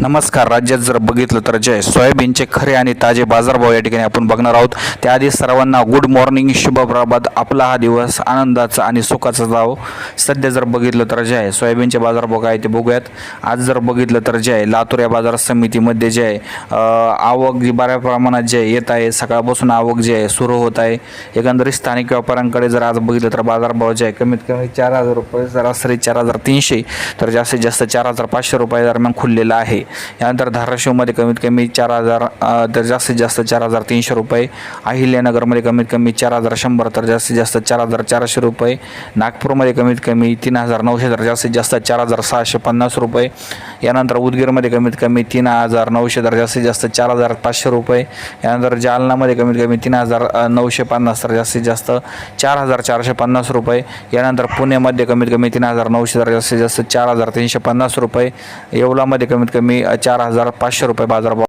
नमस्कार. राज्यात जर बघितलं तर जय सोयाबीनचे खरे आणि ताजे बाजारभाव या ठिकाणी आपण बघणार आहोत. त्याआधी सर्वांना गुड मॉर्निंग शुभ प्रभात आपला हा दिवस आनंदाचा आणि सुखाचा जावो. सध्या जर बघितलं तर जे आहे सोयाबीनचे बाजारभाव काय ते बघूयात. आज जर बघितलं तर जे आहे लातूर या बाजार समितीमध्ये जे आहे आवक जी बऱ्या प्रमाणात जे येत आहे. सकाळपासून आवक जे आहे सुरू होत आहे. एकंदरीत स्थानिक व्यापाऱ्यांकडे जर आज बघितलं तर बाजारभाव जे आहे कमीत कमी चार हजार रुपये सरासरी चार हजार तीनशे तर जास्तीत जास्त चार हजार पाचशे रुपये दरम्यान खुललेला आहे. यानंतर धाराशिवमध्ये कमीत कमी चार हजार तर जास्तीत जास्त चार हजार तीनशे रुपये. अहिल्यानगरमध्ये कमीत कमी चार हजार शंभर तर जास्तीत जास्त चार हजार चारशे रुपये. नागपूरमध्ये कमीत कमी तीन हजार नऊशे तर जास्तीत जास्त चार हजार सहाशे पन्नास रुपये. यानंतर उदगीरमध्ये कमीत कमी तीन हजार नऊशे तर जास्तीत जास्त चार हजार पाचशे रुपये. यानंतर जालनामध्ये कमीत कमी तीन हजार नऊशे पन्नास तर जास्तीत जास्त चार हजार चारशे पन्नास रुपये. यानंतर पुण्यामध्ये कमीत कमी तीन हजार नऊशे तर जास्तीत जास्त चार हजार तीनशे पन्नास रुपये. येवलामध्ये कमीत कमी चार हजार पाचशे रुपये बाजारभाव